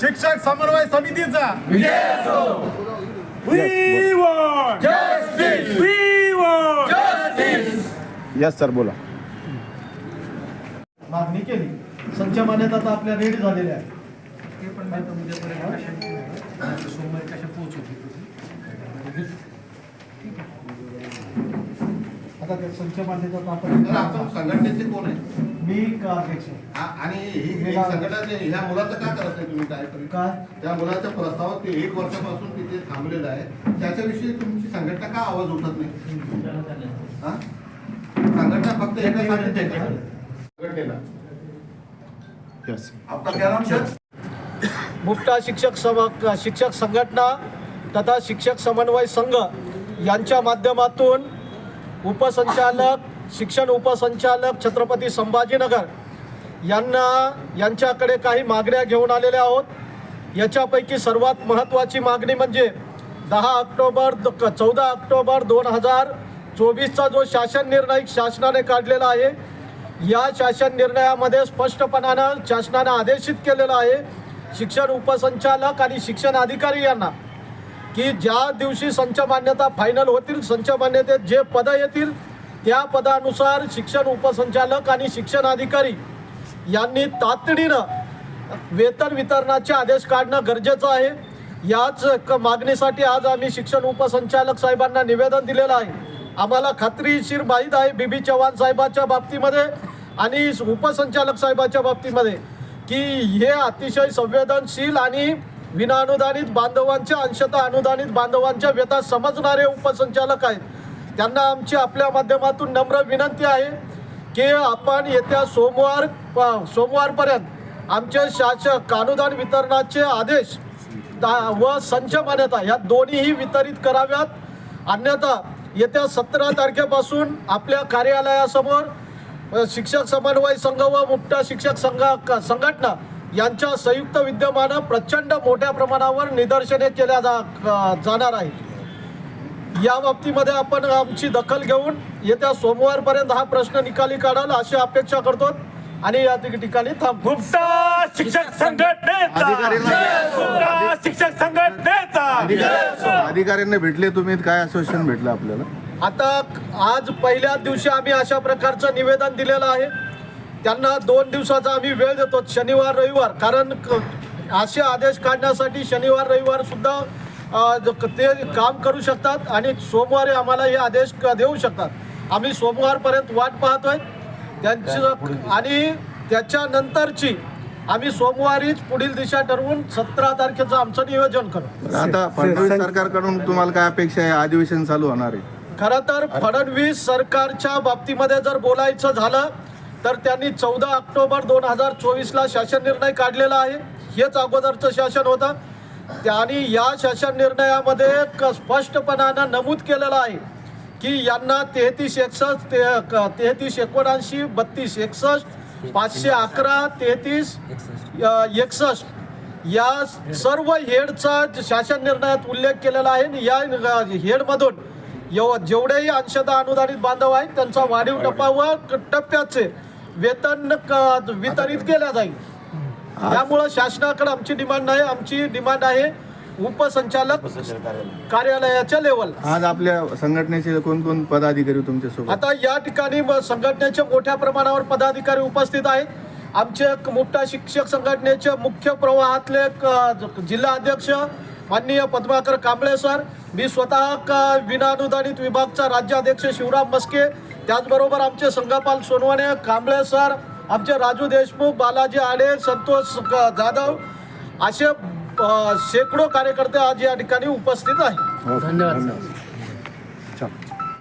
शिक्षक समन्वय समितीचा. We want justice. We want yes sir बोला. मागणी केली. संच मान्यता आता आपल्या रेडी झालेल्या आहे. आता ते संच मान्यता तर आपण आपण संघटनेचे कोण आहे मी का अध्यक्ष? आहे. आ- आणि ही ही संघटना ह्या मुलाचं का करत नाही तुम्ही काय तरी काय? त्या मुलाच्या प्रस्तावात ते एक वर्षापासून तिथे थांबलेलं आहे. त्याच्याविषयी तुमची संघटना का आवाज उठत नाही? हा? संघटना फक्त त्याच्याकडे संघटनेला. यस आपका क्या नाम सर मुक्ता शिक्षक सम शिक्षक संघटना तथा शिक्षक समन्वय संघ यांच्या माध्यमातून उपसंचालक शिक्षण उपसंचालक छत्रपती संभाजीनगर यांना यांच्याकडे काही मागण्या घेऊन आलेल्या आहोत. याच्यापैकी सर्वात महत्त्वाची मागणी म्हणजे दहा ऑक्टोबर चौदा ऑक्टोबर दोन हजार चोवीसचा जो शासन निर्णय शासनाने काढलेला आहे या शासन निर्णयामध्ये स्पष्टपणानं शासनानं आदेशित केलेलं आहे शिक्षण उपसंचालक आणि शिक्षण अधिकारी यांना की ज्या दिवशी संच मान्यता फायनल होतील संच मान्यतेत जे पदं येतील त्या पदानुसार शिक्षण उपसंचालक आणि शिक्षण अधिकारी यांनी तातडीनं वेतन वितरणाचे आदेश काढणं गरजेचं आहे. याच क- मागणीसाठी आज आम्ही शिक्षण उपसंचालक साहेबांना निवेदन दिलेलं आहे. आम्हाला खात्रीशीर माहीत आहे बी बी चव्हाण साहेबाच्या बाबतीमध्ये आणि उपसंचालक साहेबाच्या बाबतीमध्ये की हे अतिशय संवेदनशील आणि विनाअनुदानित बांधवांच्या अंशतः अनुदानित बांधवांच्या व्यथा समजणारे उपसंचालक आहेत. त्यांना आमची आपल्या माध्यमातून नम्र विनंती आहे की आपण येत्या सोमवार प- सोमवारपर्यंत आमचे शासक अनुदान वितरणाचे आदेश व संच मान्यता या दोन्हीही वितरित कराव्यात. अन्यथा येत्या सतरा तारखेपासून आपल्या कार्यालयासमोर शिक्षक समन्वय संघ व मुक्ता शिक्षक संघ क- संघटना यांच्या संयुक्त विद्यमानं प्रचंड मोठ्या प्रमाणावर निदर्शने केल्या जा जाणार आहेत. या बाबतीमध्ये आपण आमची दखल घेऊन येत्या सोमवारपर्यंत हा प्रश्न निकाली काढाल अशी अपेक्षा करतो आणि या ठिकाणी मुक्ता शिक्षक संघटनेचा शिक्षक संघटनेचा अधिकाऱ्यांना भेटले तुम्ही काय आश्वासन भेटलं आपल्याला? आता आज पहिल्या दिवशी आम्ही अशा प्रकारचं निवेदन दिलेलं आहे. त्यांना दोन दिवसाचा आम्ही वेळ देतो शनिवार रविवार. कारण असे आदेश काढण्यासाठी शनिवार रविवार सुद्धा ते काम करू शकतात आणि सोमवारी आम्हाला हे आदेश क- देऊ शकतात. आम्ही सोमवारपर्यंत वाट पाहतोय. त्यांची आणि त्याच्यानंतरची आम्ही सोमवारीच पुढील दिशा ठरवून सतरा तारखेचं आमचं नियोजन करू आता फडणवीस सरकारकडून तुम्हाला काय अपेक्षा आहे? अधिवेशन चालू होणार आहे. खरं तर फडणवीस सरकारच्या बाबतीमध्ये जर बोलायचं झालं तर त्यांनी चौदा ऑक्टोबर दोन हजार चोवीसला शासन निर्णय काढलेला आहे. हेच अगोदरचं शासन होतं. आणि या शासन निर्णयामध्ये क- स्पष्टपणानं नमूद केलेलं आहे की यांना तेहतीस एकसष्ट ते तेहतीस एकोणऐंशी बत्तीस एकसष्ट पाचशे अकरा तेहतीस एकसष्ट. या सर्व हेडचा शासन निर्णयात उल्लेख केलेला आहे आणि या हेडमधून एव जेवढेही अंशतः अनुदानित बांधव आहेत त्यांचा वाढीव टप्पा व टप्प्याचे वेतन वितरित केल्या जाईल. त्यामुळं शासनाकडे आमची डिमांड नाही आमची डिमांड आहे उपसंचालक कार्यालयाच्या लेवल आज आपल्या संघटनेचे कोण कोण पदाधिकारी तुमच्यासोबत? आता या ठिकाणी संघटनेचे मोठ्या प्रमाणावर पदाधिकारी उपस्थित आहेत. आमचे मोठा शिक्षक संघटनेचे मुख्य प्रवाहातले जिल्हा अध्यक्ष माननीय पद्माकर कांबळे सर मी स्वतः क- विनाअनुदानित विभागचा राज्याध्यक्ष शिवराम मस्के त्याचबरोबर आमचे संघपाल सोनवणे कांबळे सर आमचे राजू देशमुख बालाजी आडे संतोष क- जाधव असे शेकडो कार्यकर्ते आज या ठिकाणी उपस्थित आहेत. धन्यवाद.